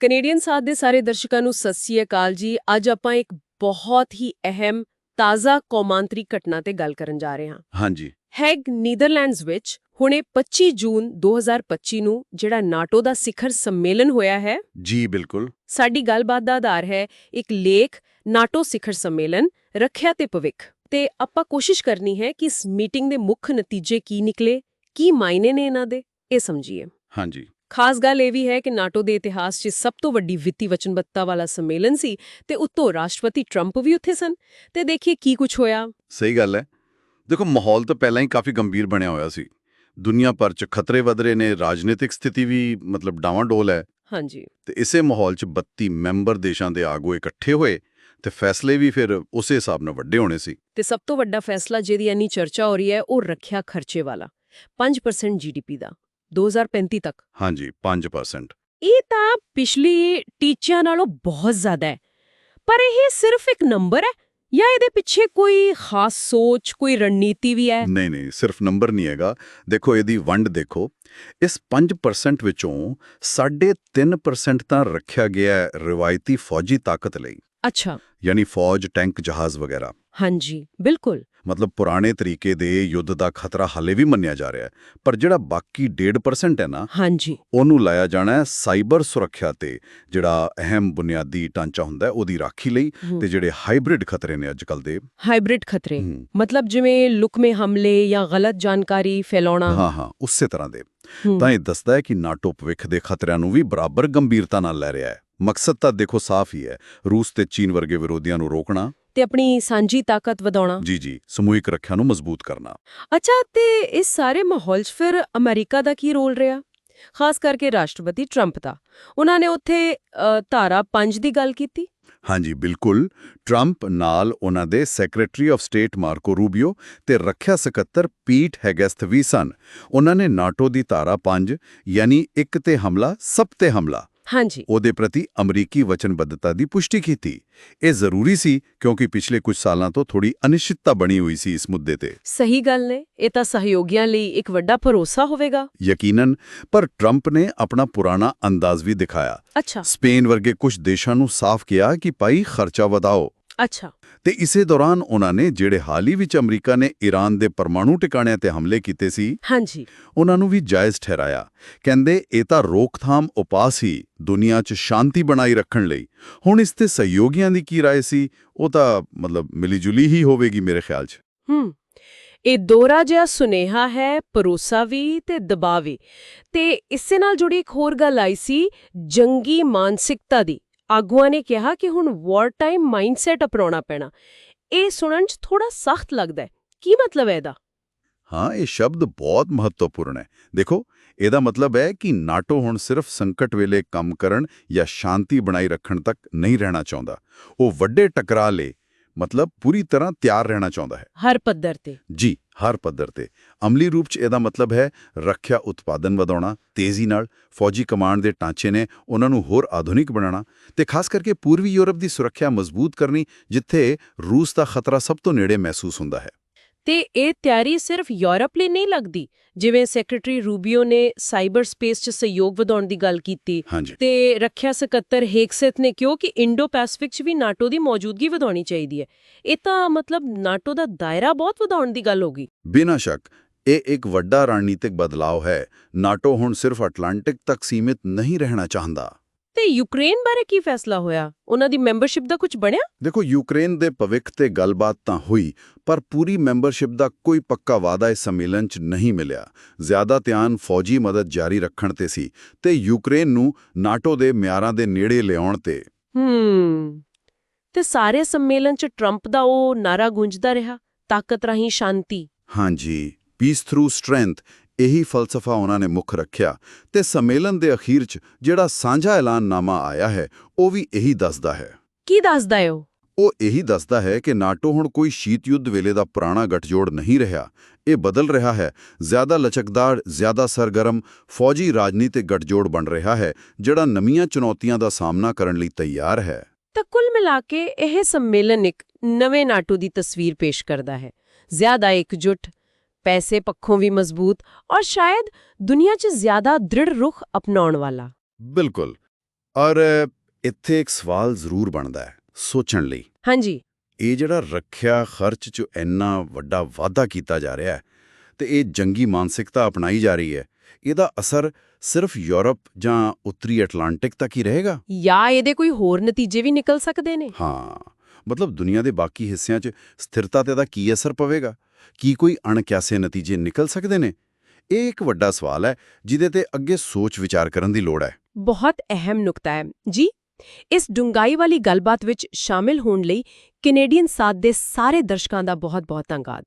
Canadian ਸਾਥ ਦੇ ਸਾਰੇ ਦਰਸ਼ਕਾਂ ਨੂੰ ਸਤਿ ਸ੍ਰੀ ਅਕਾਲ ਜੀ। ਅੱਜ ਆਪਾਂ ਇੱਕ ਬਹੁਤ ਹੀ ਅਹਿਮ ਤਾਜ਼ਾ ਕੌਮਾਂਤਰੀ ਘਟਨਾ ਤੇ ਗੱਲ ਕਰਨ ਜਾ ਰਹੇ ਹਾਂ। ਹਾਂਜੀ। ਹੈਗ ਨੀਦਰਲੈਂਡਸ ਵਿੱਚ ਹੁਣੇ 25 ਜੂਨ 2025 ਨੂੰ ਜਿਹੜਾ ਨਾਟੋ ਦਾ ਸਿਖਰ ਸੰਮੇਲਨ ਹੋਇਆ ਹੈ ਜੀ ਬਿਲਕੁਲ। ਸਾਡੀ ਗੱਲਬਾਤ ਦਾ ਆਧਾਰ ਹੈ ਇੱਕ ਲੇਖ ਨਾਟੋ ਸਿਖਰ ਸੰਮੇਲਨ ਰੱਖਿਆ ਤੇ ਭਵਿੱਖ। ਤੇ ਆਪਾਂ ਕੋਸ਼ਿਸ਼ ਕਰਨੀ ਹੈ ਕਿ ਇਸ ਮੀਟਿੰਗ ਦੇ ਮੁੱਖ ਨਤੀਜੇ ਕੀ ਨਿਕਲੇ ਕੀ ਮਾਇਨੇ ਨੇ ਇਹਨਾਂ ਦੇ ਇਹ ਸਮਝੀਏ। ਹਾਂਜੀ। ਖਾਸ ਗੱਲ ਇਹ ਵੀ ਹੈ ਕਿ ਨਾਟੋ ਦੇ ਇਤਿਹਾਸ 'ਚ ਸਭ ਤੋਂ ਵੱਡੀ ਵਿੱਤੀ ਵਚਨਬੱਧਤਾ ਵਾਲਾ ਸੰਮੇਲਨ ਸੀ ਤੇ ਉੱਤੋਂ ਰਾਸ਼ਟਰਪਤੀ ਟਰੰਪ ਵੀ ਉੱਥੇ ਸਨ। ਤੇ ਦੇਖੀਏ ਕੀ ਕੁਝ ਹੋਇਆ। ਸਹੀ ਗੱਲ ਹੈ। ਦੇਖੋ ਮਾਹੌਲ ਤਾਂ ਪਹਿਲਾਂ ਹੀ ਕਾਫੀ ਗੰਭੀਰ ਬਣਿਆ ਹੋਇਆ ਸੀ। ਦੁਨੀਆ ਭਰ 'ਚ ਖਤਰੇ ਵਧ ਰਹੇ ਨੇ ਰਾਜਨੀਤਿਕ ਸਥਿਤੀ ਵੀ ਮਤਲਬ ਡਾਵਾਂਡੋਲ ਹੈ। ਹਾਂਜੀ। ਤੇ ਇਸੇ ਮਾਹੌਲ 'ਚ 32 ਮੈਂਬਰ ਦੇਸ਼ਾਂ ਦੇ ਆਗੂ ਇਕੱਠੇ ਹੋਏ ਤੇ ਫੈਸਲੇ ਵੀ ਫਿਰ ਉਸੇ ਹਿਸਾਬ ਨਾਲ ਵੱਡੇ ਹੋਣੇ ਸੀ। ਤੇ ਸਭ ਤੋਂ ਵੱਡਾ ਫੈਸਲਾ ਜਿਹਦੀ ਇੰਨੀ ਚਰਚਾ ਹੋ ਰਹੀ ਹੈ ਉਹ ਰੱਖਿਆ ਖਰਚੇ ਵਾਲਾ 5% ਜੀਡੀਪੀ ਦਾ। 2035 ਤੱਕ। ਹਾਂਜੀ 5% ਇਹ ਤਾਂ ਪਿਛਲੀ ਟੀਚਿਆਂ ਨਾਲੋਂ ਬਹੁਤ ਜ਼ਿਆਦਾ ਹੈ। ਪਰ ਇਹ ਸਿਰਫ ਇੱਕ ਨੰਬਰ ਹੈ ਜਾਂ ਇਹਦੇ ਪਿੱਛੇ ਕੋਈ ਖਾਸ ਸੋਚ ਕੋਈ ਰਣਨੀਤੀ ਵੀ ਹੈ? ਨਹੀਂ ਨਹੀਂ ਸਿਰਫ ਨੰਬਰ ਨਹੀਂ ਹੈਗਾ। ਦੇਖੋ ਇਹਦੀ ਵੰਡ ਦੇਖੋ। ਇਸ 5% ਵਿੱਚੋਂ 3.5% ਤਾਂ ਰੱਖਿਆ ਗਿਆ ਹੈ ਰਵਾਇਤੀ ਫੌਜੀ ਤਾਕਤ ਲਈ। ਅੱਛਾ। ਯਾਨੀ ਫੌਜ ਟੈਂਕ ਜਹਾਜ਼ ਵਗੈਰਾ। ਹਾਂਜੀ ਬਿਲਕੁਲ। ਮਤਲਬ ਪੁਰਾਣੇ ਤਰੀਕੇ ਦੇ ਯੁੱਧ ਦਾ ਖਤਰਾ ਹਾਲੇ ਵੀ ਮੰਨਿਆ ਜਾ ਰਿਹਾ ਹੈ ਪਰ ਜਿਹੜਾ ਬਾਕੀ 1.5% ਹੈ ਨਾ ਹਾਂਜੀ। ਉਹਨੂੰ ਲਾਇਆ ਜਾਣਾ ਹੈ ਸਾਈਬਰ ਸੁਰੱਖਿਆ ਤੇ ਜਿਹੜਾ ਅਹਿਮ ਬੁਨਿਆਦੀ ਢਾਂਚਾ ਹੁੰਦਾ ਹੈ ਉਹਦੀ ਰਾਖੀ ਲਈ। ਤੇ ਜਿਹੜੇ ਹਾਈਬ੍ਰਿਡ ਖਤਰੇ ਨੇ ਅੱਜਕੱਲ ਦੇ। ਹਾਈਬ੍ਰਿਡ ਖਤਰੇ। ਮਤਲਬ ਜਿਵੇਂ ਲੁਕਵੇਂ ਹਮਲੇ ਜਾਂ ਗਲਤ ਜਾਣਕਾਰੀ ਫੈਲਾਉਣਾ। ਹਾਂ ਹਾਂ ਉਸੇ ਤਰ੍ਹਾਂ ਦੇ। ਤਾਂ ਇਹ ਦੱਸਦਾ ਹੈ ਕਿ ਨਾਟੋ ਭਵਿੱਖ ਦੇ ਖਤਰਿਆਂ ਨੂੰ ਵੀ ਬਰਾਬਰ ਗੰਭੀਰਤਾ ਨਾਲ ਲੈ ਰਿਹਾ ਹੈ। ਮਕਸਦ ਤਾਂ ਦੇਖੋ ਸਾਫ਼ ਹੀ ਹੈ ਰੂਸ ਤੇ ਚੀਨ ਵਰਗੇ ਵਿਰੋਧੀਆਂ ਨੂੰ ਰੋਕਣਾ। ਤੇ ਆਪਣੀ ਸਾਂਝੀ ਤਾਕਤ ਵਧਾਉਣਾ। ਜੀ ਜੀ। ਸਮੂਹਿਕ ਰੱਖਿਆ ਨੂੰ ਮਜ਼ਬੂਤ ਕਰਨਾ। ਅੱਛਾ ਤੇ ਇਸ ਸਾਰੇ ਮਾਹੌਲ 'ਚ ਫਿਰ ਅਮਰੀਕਾ ਦਾ ਕੀ ਰੋਲ ਰਿਹਾ? ਖਾਸ ਕਰਕੇ ਰਾਸ਼ਟਰਪਤੀ ਟਰੰਪ ਦਾ। ਉਹਨਾਂ ਨੇ ਉੱਥੇ ਧਾਰਾ 5 ਦੀ ਗੱਲ ਕੀਤੀ। ਹਾਂਜੀ ਬਿਲਕੁਲ। ਟਰੰਪ ਨਾਲ ਉਹਨਾਂ ਦੇ secretary of state Marco Rubio ਤੇ ਰੱਖਿਆ ਸਕੱਤਰ ਪੀਟ ਹੈਗੈਸਥ ਵੀ ਸਨ। ਉਹਨਾਂ ਨੇ ਨਾਟੋ ਦੀ ਧਾਰਾ 5 ਯਾਨੀ ਇੱਕ ਤੇ ਹਮਲਾ ਸਭ ਤੇ ਹਮਲਾ। ਹਾਂਜੀ। ਉਹਦੇ ਪ੍ਰਤੀ ਅਮਰੀਕੀ ਵਚਨਬੱਧਤਾ ਦੀ ਪੁਸ਼ਟੀ ਕੀਤੀ। ਇਹ ਜ਼ਰੂਰੀ ਸੀ ਕਿਉਂਕਿ ਪਿਛਲੇ ਕੁਝ ਸਾਲਾਂ ਤੋਂ ਥੋੜੀ ਅਨਿਸ਼ਚਿਤਤਾ ਬਣੀ ਹੋਈ ਸੀ ਇਸ ਮੁੱਦੇ ਤੇ। ਸਹੀ ਗੱਲ ਨੇ। ਇਹ ਤਾਂ ਸਹਿਯੋਗੀਆਂ ਲਈ ਇੱਕ ਵੱਡਾ ਭਰੋਸਾ ਹੋਵੇਗਾ। ਯਕੀਨਨ ਪਰ ਟਰੰਪ ਨੇ ਆਪਣਾ ਪੁਰਾਣਾ ਅੰਦਾਜ਼ ਵੀ ਦਿਖਾਇਆ। ਅੱਛਾ। ਸਪੇਨ ਵਰਗੇ ਕੁਝ ਦੇਸ਼ਾਂ ਨੂੰ ਸਾਫ਼ ਕਿਹਾ ਕਿ ਭਾਈ ਖਰਚਾ ਵਧਾਓ। ਅੱਛਾ। ਤੇ ਇਸੇ ਦੌਰਾਨ ਉਹਨਾਂ ਨੇ ਜਿਹੜੇ ਹਾਲ ਹੀ ਵਿੱਚ ਅਮਰੀਕਾ ਨੇ ਈਰਾਨ ਦੇ ਪਰਮਾਣੂ ਟਿਕਾਣਿਆਂ ਤੇ ਹਮਲੇ ਕੀਤੇ ਸੀ ਹਾਂਜੀ ਉਹਨਾਂ ਨੂੰ ਵੀ ਜਾਇਜ਼ ਠਹਿਰਾਇਆ ਕਹਿੰਦੇ ਇਹ ਤਾਂ ਰੋਕਥਾਮ ਉਪਾਅ ਸੀ ਦੁਨੀਆ 'ਚ ਸ਼ਾਂਤੀ ਬਣਾਈ ਰੱਖਣ ਲਈ ਹੁਣ ਇਸ ਤੇ ਸਹਿਯੋਗੀਆਂ ਦੀ ਕੀ رائے ਸੀ ਉਹ ਤਾਂ ਮਤਲਬ ਮਿਲੀਜੁਲੀ ਹੀ ਹੋਵੇਗੀ ਮੇਰੇ ਖਿਆਲ 'ਚ ਹੂੰ ਇਹ ਦੋਹਰਾ ਜਿਹਾ ਸੁਨੇਹਾ ਹੈ ਭਰੋਸਾ ਵੀ ਤੇ ਦਬਾਅ ਵੀ ਤੇ ਇਸੇ ਨਾਲ ਜੁੜੀ ਇੱਕ ਹੋਰ ਗੱਲ ਆਈ ਸੀ ਜੰਗੀ ਮਾਨਸਿਕਤਾ ਦੀ ਆਗੂਆਂ ਨੇ ਕਿਹਾ ਕਿ ਹੁਣ ਵਾਰ ਟਾਈਮ ਮਾਈਂਡਸੈਟ ਅਪਣਾਉਣਾ ਪੈਣਾ। ਇਹ ਸੁਣਨ 'ਚ ਥੋੜਾ ਸਖਤ ਲੱਗਦਾ ਹੈ। ਕੀ ਮਤਲਬ ਹੈ ਇਹਦਾ? ਹਾਂ, ਇਹ ਸ਼ਬਦ ਬਹੁਤ ਮਹੱਤਵਪੂਰਨ ਹੈ। ਦੇਖੋ, ਇਹਦਾ ਮਤਲਬ ਹੈ ਕਿ ਨਾਟੋ ਹੁਣ ਸਿਰਫ ਸੰਕਟ ਵੇਲੇ ਕੰਮ ਕਰਨ ਜਾਂ ਸ਼ਾਂਤੀ ਬਣਾਈ ਰੱਖਣ ਤੱਕ ਨਹੀਂ ਰਹਿਣਾ ਚਾਹੁੰਦਾ। ਉਹ ਵੱਡੇ ਟਕਰਾਅ ਲਈ ਮਤਲਬ ਪੂਰੀ ਤਰ੍ਹਾਂ ਤਿਆਰ ਰਹਿਣਾ ਚਾਹੁੰਦਾ ਹੈ। ਹਰ ਪੱਧਰ ਤੇ। ਜੀ ਹਰ ਪੱਧਰ ਤੇ। ਅਮਲੀ ਰੂਪ 'ਚ ਇਹਦਾ ਮਤਲਬ ਹੈ ਰੱਖਿਆ ਉਤਪਾਦਨ ਵਧਾਉਣਾ ਤੇਜ਼ੀ ਨਾਲ ਫੌਜੀ ਕਮਾਂਡ ਦੇ ਢਾਂਚੇ ਨੇ ਉਹਨਾਂ ਨੂੰ ਹੋਰ ਆਧੁਨਿਕ ਬਣਾਉਣਾ ਤੇ ਖਾਸ ਕਰਕੇ ਪੂਰਬੀ ਯੂਰਪ ਦੀ ਸੁਰੱਖਿਆ ਮਜ਼ਬੂਤ ਕਰਨੀ ਜਿੱਥੇ ਰੂਸ ਦਾ ਖਤਰਾ ਸਭ ਤੋਂ ਨੇੜੇ ਮਹਿਸੂਸ ਹੁੰਦਾ ਹੈ। ਤੇ ਇਹ ਤਿਆਰੀ ਸਿਰਫ ਯੂਰਪ ਲਈ ਨਹੀਂ ਲੱਗਦੀ ਜਿਵੇਂ ਸੈਕਟਰੀ ਰੂਬੀਓ ਨੇ ਸਾਈਬਰ ਸਪੇਸ 'ਚ ਸਹਿਯੋਗ ਵਧਾਉਣ ਦੀ ਗੱਲ ਕੀਤੀ ਤੇ ਰੱਖਿਆ ਸਕੱਤਰ ਹੇਕਸੇਤ ਨੇ ਕਿਹਾ ਕਿ ਇੰਡੋ ਪੈਸਿਫਿਕ 'ਚ ਵੀ ਨਾਟੋ ਦੀ ਮੌਜੂਦਗੀ ਵਧਾਉਣੀ ਚਾਹੀਦੀ ਹੈ। ਇਹ ਤਾਂ ਮਤਲਬ ਨਾਟੋ ਦਾ ਦਾਇਰਾ ਬਹੁਤ ਵਧਾਉਣ ਦੀ ਗੱਲ ਹੋ ਗਈ। ਬਿਨਾਂ ਸ਼ੱਕ ਇਹ ਇੱਕ ਵੱਡਾ ਰਣਨੀਤਿਕ ਬਦਲਾਅ ਹੈ। ਨਾਟੋ ਹੁਣ ਸਿਰਫ ਅਟਲਾਂਟਿਕ ਤੱਕ ਸੀਮਿਤ ਨਹੀਂ ਰਹਿਣਾ ਚਾਹੁੰਦਾ। ਤੇ ਯੂਕਰੇਨ ਬਾਰੇ ਕੀ ਫੈਸਲਾ ਹੋਇਆ? ਉਹਨਾਂ ਦੀ ਮੈਂਬਰਸ਼ਿਪ ਦਾ ਕੁਝ ਬਣਿਆ? ਦੇਖੋ ਯੂਕਰੇਨ ਦੇ ਭਵਿੱਖ ਤੇ ਗੱਲਬਾਤ ਤਾਂ ਹੋਈ ਪਰ ਪੂਰੀ ਮੈਂਬਰਸ਼ਿਪ ਦਾ ਕੋਈ ਪੱਕਾ ਵਾਅਦਾ ਇਸ ਸੰਮੇਲਨ 'ਚ ਨਹੀਂ ਮਿਲਿਆ। ਜ਼ਿਆਦਾ ਧਿਆਨ ਫੌਜੀ ਮਦਦ ਜਾਰੀ ਰੱਖਣ ਤੇ ਸੀ ਤੇ ਯੂਕਰੇਨ ਨੂੰ ਨਾਟੋ ਦੇ ਮਿਆਰਾਂ ਦੇ ਨੇੜੇ ਲਿਆਉਣ ਤੇ। ਹੂੰ। ਤੇ ਸਾਰੇ ਸੰਮੇਲਨ 'ਚ ਟਰੰਪ ਦਾ ਉਹ ਨਾਰਾ ਗੂੰਜਦਾ ਰਿਹਾ ਤਾਕਤ ਰਾਹੀਂ ਸ਼ਾਂਤੀ। ਹਾਂਜੀ। ਪੀਸ ਥਰੂ ਸਟਰੈਂਥ ਇਹੀ ਫਲਸਫਾ ਉਹਨਾਂ ਨੇ ਮੁੱਖ ਰੱਖਿਆ ਤੇ ਸੰਮੇਲਨ ਦੇ ਅਖੀਰ 'ਚ ਜਿਹੜਾ ਸਾਂਝਾ ਐਲਾਨਨਾਮਾ ਆਇਆ ਹੈ ਉਹ ਵੀ ਇਹੀ ਦੱਸਦਾ ਹੈ। ਕੀ ਦੱਸਦਾ ਉਹ? ਉਹ ਇਹੀ ਦੱਸਦਾ ਹੈ ਕਿ ਨਾਟੋ ਹੁਣ ਕੋਈ ਸ਼ੀਤ ਯੁੱਧ ਵੇਲੇ ਦਾ ਪੁਰਾਣਾ ਗੱਠਜੋੜ ਨਹੀਂ ਰਿਹਾ। ਇਹ ਬਦਲ ਰਿਹਾ ਹੈ ਜ਼ਿਆਦਾ ਲਚਕਦਾਰ ਜ਼ਿਆਦਾ ਸਰਗਰਮ ਫੌਜੀ ਰਾਜਨੀਤਿਕ ਗੱਠਜੋੜ ਬਣ ਰਿਹਾ ਹੈ ਜਿਹੜਾ ਨਵੀਆਂ ਚੁਣੌਤੀਆਂ ਦਾ ਸਾਹਮਣਾ ਕਰਨ ਲਈ ਤਿਆਰ ਹੈ। ਤਾਂ ਕੁੱਲ ਮਿਲਾ ਕੇ ਇਹ ਸੰਮੇਲਨ ਇੱਕ ਨਵੇਂ ਨਾਟੋ ਦੀ ਤਸਵੀਰ ਪੇਸ਼ ਕਰਦਾ ਹੈ। ਜ਼ਿਆਦਾ ਇਕਜੁੱਟ ਪੈਸੇ ਪੱਖੋਂ ਵੀ ਮਜ਼ਬੂਤ ਔਰ ਸ਼ਾਇਦ ਦੁਨੀਆ 'ਚ ਜ਼ਿਆਦਾ ਦ੍ਰਿੜ ਰੁਖ ਅਪਣਾਉਣ ਵਾਲਾ। ਬਿਲਕੁਲ। ਔਰ ਇੱਥੇ ਇੱਕ ਸਵਾਲ ਜ਼ਰੂਰ ਬਣਦਾ ਹੈ ਸੋਚਣ ਲਈ। ਹਾਂਜੀ। ਇਹ ਜਿਹੜਾ ਰੱਖਿਆ ਖਰਚ 'ਚ ਇੰਨਾ ਵੱਡਾ ਵਾਧਾ ਕੀਤਾ ਜਾ ਰਿਹਾ ਹੈ ਤੇ ਇਹ ਜੰਗੀ ਮਾਨਸਿਕਤਾ ਅਪਣਾਈ ਜਾ ਰਹੀ ਹੈ ਇਹਦਾ ਅਸਰ ਸਿਰਫ ਯੂਰਪ ਜਾਂ ਉੱਤਰੀ ਅਟਲਾਂਟਿਕ ਤੱਕ ਹੀ ਰਹੇਗਾ? ਜਾਂ ਇਹਦੇ ਕੋਈ ਹੋਰ ਨਤੀਜੇ ਵੀ ਨਿਕਲ ਸਕਦੇ ਨੇ? ਹਾਂ। ਮਤਲਬ ਦੁਨੀਆ ਦੇ ਬਾਕੀ ਹਿੱਸਿਆਂ 'ਚ ਸਥਿਰਤਾ ਤੇ ਦਾ ਕੀ ਅਸਰ ਪਵੇਗਾ? ਕੀ ਕੋਈ ਅਣਕਿਆਸੇ ਨਤੀਜੇ ਨਿਕਲ ਸਕਦੇ ਨੇ? ਇਹ ਇੱਕ ਵੱਡਾ ਸਵਾਲ ਹੈ, ਜਿਹਦੇ ਤੇ ਅੱਗੇ ਸੋਚ ਵਿਚਾਰ ਕਰਨ ਦੀ ਲੋੜ ਹੈ। ਬਹੁਤ ਅਹਿਮ ਨੁਕਤਾ ਹੈ। ਜੀ, ਇਸ ਡੂੰਘਾਈ ਵਾਲੀ ਗੱਲਬਾਤ ਵਿੱਚ ਸ਼ਾਮਿਲ ਹੋਣ ਲਈ ਕੈਨੇਡੀਅਨ ਸਾਥ ਦੇ ਸਾਰੇ ਦਰਸ਼ਕਾਂ ਦਾ ਬਹੁਤ-ਬਹੁਤ ਧੰਨਵਾਦ।